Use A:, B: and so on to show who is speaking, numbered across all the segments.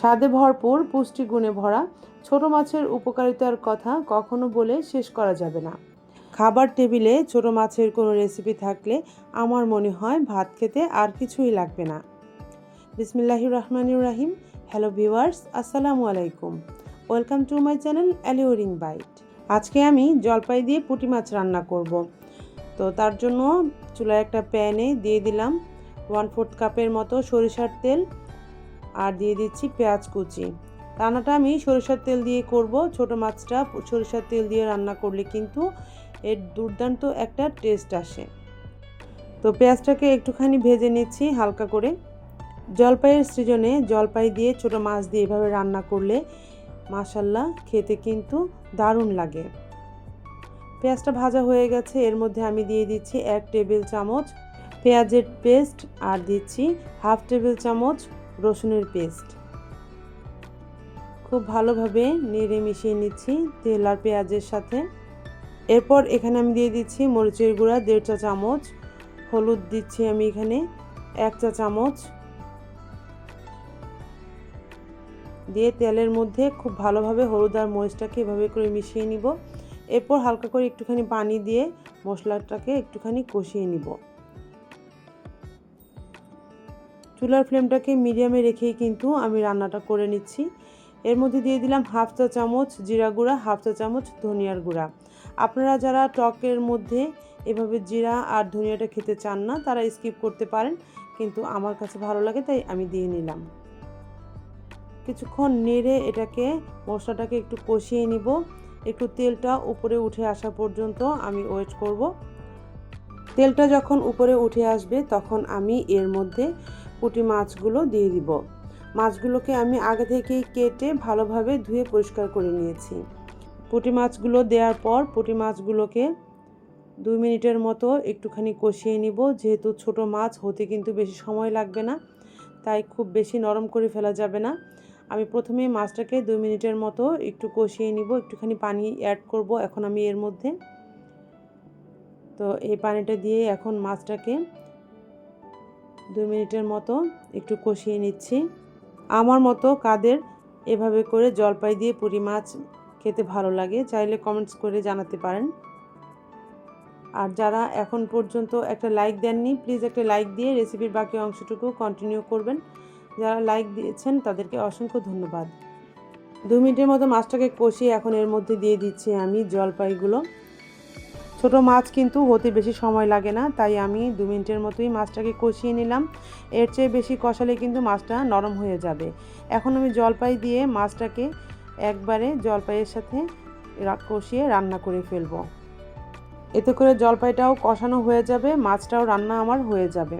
A: স্বাদে ভরপুর পুষ্টিগুণে ভরা, ছোট মাছের উপকারিতার কথা কখনো বলে শেষ করা যাবে না। খাবার টেবিলে ছোট মাছের কোনো রেসিপি থাকলে আমার মনে হয় ভাত খেতে আর কিছুই লাগবে না। বিসমিল্লাহির রহমানির রাহিম। হ্যালো ভিউয়ার্স, আসসালামু আলাইকুম। Welcome to my channel Alluring Bite. আজকে আমি জলপাই দিয়ে পুঁটি মাছ রান্না করব। তো তার জন্য চুলায় একটা প্যানে দিয়ে দিলাম। ওয়ান ফোর্থ কাপের মতো সরিষার তেল আর দিয়ে দিচ্ছি পেঁয়াজ কুচি। রান্নাটা আমি সরিষার তেল দিয়ে করব। ছোট মাছটা সরিষার তেল দিয়ে রান্না করলে কিন্তু এর দুর্দান্ত একটা টেস্ট আসে। তো পেঁয়াজটাকে একটুখানি ভেজে নিচ্ছি হালকা করে। জলপাইয়ের সিজনে জলপাই দিয়ে ছোট মাছ দিয়ে এভাবে রান্না করলে মাশাল্লাহ খেতে কিন্তু দারুণ লাগে। পেঁয়াজটা ভাজা হয়ে গেছে। এর মধ্যে আমি দিয়ে দিচ্ছি এক টেবিল চামচ পেঁয়াজের পেস্ট আর দিচ্ছি হাফ টেবিল চামচ রসুনের পেস্ট। খুব ভালোভাবে নেড়ে মিশিয়ে নিচ্ছি তেল আর পেঁয়াজের সাথে। এরপর এখানে আমি দিয়ে দিচ্ছি মরিচের গুঁড়া, দেড় চা চামচ। হলুদ দিচ্ছি আমি এখানে এক চা চামচ। দিয়ে তেলের মধ্যে খুব ভালোভাবে হলুদ আর মরিচটাকে এভাবে করে মিশিয়ে নিব। এরপর হালকা করে একটুখানি পানি দিয়ে মশলাটাকে একটুখানি কষিয়ে নিব। চুলার ফ্লেমটাকে মিডিয়ামে রেখেই কিন্তু আমি রান্নাটা করে নিচ্ছি। এর মধ্যে দিয়ে দিলাম হাফ চা চামচ জিরা গুঁড়া, হাফ চা চামচ ধনিয়ার গুঁড়া। আপনারা যারা টকের মধ্যে এভাবে জিরা আর ধনিয়াটা খেতে চান না, তারা স্কিপ করতে পারেন, কিন্তু আমার কাছে ভালো লাগে, তাই আমি দিয়ে নিলাম। কিছুক্ষণ নেড়ে এটাকে, মশলাটাকে একটু কষিয়ে নিব। একটু তেলটা উপরে উঠে আসা পর্যন্ত আমি ওয়েট করব। তেলটা যখন উপরে উঠে আসবে, তখন আমি এর মধ্যে পুঁটি মাছগুলো দিয়ে দিব। মাছগুলোকে আমি আগে থেকেই কেটে ভালোভাবে ধুয়ে পরিষ্কার করে নিয়েছি। পুঁটি মাছগুলো দেওয়ার পর পুঁটি মাছগুলোকে দুই মিনিটের মতো একটুখানি কষিয়ে নিব। যেহেতু ছোট মাছ, হতে কিন্তু বেশি সময় লাগবে না, তাই খুব বেশি নরম করে ফেলা যাবে না। আমি প্রথমে মাছটাকে দুই মিনিটের মতো একটু কষিয়ে নিব, একটুখানি পানি অ্যাড করব এখন আমি এর মধ্যে। তো এই পানিটা দিয়ে এখন মাছটাকে দুই মিনিটের মতো একটু কষিয়ে নিচ্ছি। আমার মতো কাদের এভাবে করে জলপাই দিয়ে পুরি মাছ খেতে ভালো লাগে, চাইলে কমেন্টস করে জানাতে পারেন। আর যারা এখন পর্যন্ত একটা লাইক দেননি প্লিজ একটা লাইক দিয়ে রেসিপির বাকি অংশটুকু কন্টিনিউ করবেন। যারা লাইক দিয়েছেন, তাদেরকে অসংখ্য ধন্যবাদ। দু মিনিটের মতো মাছটাকে কষিয়ে এখন এর মধ্যে দিয়ে দিচ্ছি আমি জলপাইগুলো। ছোট মাছ কিন্তু হতে বেশি সময় লাগে না, তাই আমি দু মিনিটের মতোই মাছটাকে কষিয়ে নিলাম। এর চেয়ে বেশি কষালে কিন্তু মাছটা নরম হয়ে যাবে। এখন আমি জলপাই দিয়ে মাছটাকে একবারে জলপাইয়ের সাথে কষিয়ে রান্না করে ফেলব। এতে করে জলপাইটাও কষানো হয়ে যাবে, মাছটাও রান্না আমার হয়ে যাবে।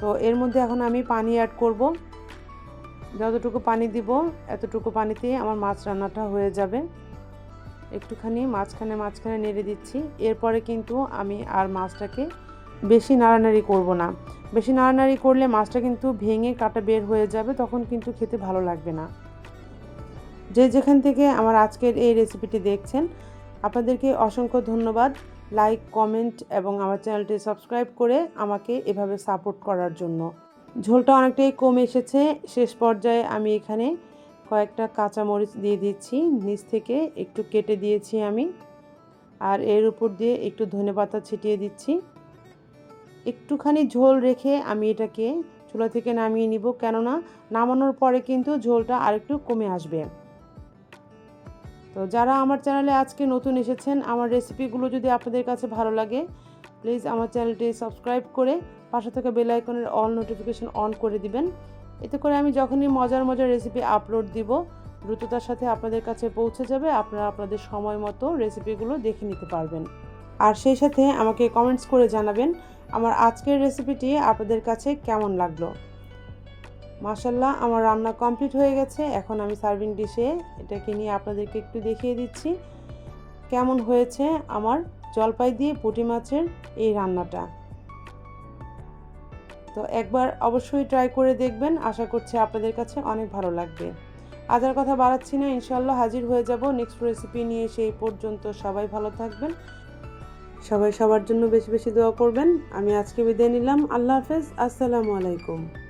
A: তো এর মধ্যে এখন আমি পানি অ্যাড করব। যতটুকু পানি দিব, এতটুকু পানিতে আমার মাছ রান্নাটা হয়ে যাবে। একটুখানি মাঝখানে মাঝখানে নেড়ে দিচ্ছি। এরপরে কিন্তু আমি আর মাছটাকে বেশি নাড়ানাড়ি করব না। বেশি নাড়ানাড়ি করলে মাছটা কিন্তু ভেঙে কাটা বের হয়ে যাবে, তখন কিন্তু খেতে ভালো লাগবে না। যে যেখান থেকে আমার আজকের এই রেসিপিটি দেখছেন, আপনাদেরকে অসংখ্য ধন্যবাদ। লাইক, কমেন্ট এবং আমার চ্যানেলটি সাবস্ক্রাইব করে আমাকে এভাবে সাপোর্ট করার জন্য। ঝোলটা অনেকটাই কমে এসেছে। শেষ পর্যায়ে আমি এখানে কয়েকটা কাঁচামরিচ দিয়ে দিচ্ছি। নিচ থেকে একটু কেটে দিয়েছি আমি। আর এর উপর দিয়ে একটু ধনে পাতা ছিটিয়ে দিচ্ছি। একটুখানি ঝোল রেখে আমি এটাকে চুলা থেকে নামিয়ে নিব। কেননা নামানোর পরে কিন্তু ঝোলটা আরেকটু কমে আসবে। তো যারা আমার চ্যানেলে আজকে নতুন এসেছেন, আমার রেসিপিগুলো যদি আপনাদের কাছে ভালো লাগে, প্লিজ আমার চ্যানেলটি সাবস্ক্রাইব করে পাশে থাকা বেল আইকনের অল নোটিফিকেশন অন করে দিবেন। এতে করে আমি যখনই মজার মজার রেসিপি আপলোড দিব, দ্রুততার সাথে আপনাদের কাছে পৌঁছে যাবে, আপনারা আপনাদের সময় মতো রেসিপিগুলো দেখে নিতে পারবেন। আর সেই সাথে আমাকে কমেন্টস করে জানাবেন, আমার আজকের রেসিপিটি আপনাদের কাছে কেমন লাগল? মাসাল্লাহ আমার রান্না কমপ্লিট হয়ে গেছে। এখন আমি সার্ভিং ডিশে এটাকে নিয়ে আপনাদেরকে একটু দেখিয়ে দিচ্ছি, কেমন হয়েছে আমার জলপাই দিয়ে পুঁটি মাছের এই রান্নাটা। তো একবার অবশ্যই ট্রাই করে দেখবেন। আশা করছি আপনাদের কাছে অনেক ভালো লাগবে। আজ আর কথা বাড়াচ্ছি না ইনশাল্লাহ হাজির হয়ে যাব নেক্সট রেসিপি নিয়ে। সেই পর্যন্ত সবাই ভালো থাকবেন। সবাই সবার জন্য বেশি বেশি দোয়া করবেন। আমি আজকে বিদায় নিলাম। আল্লাহ হাফেজ। আসসালামু আলাইকুম।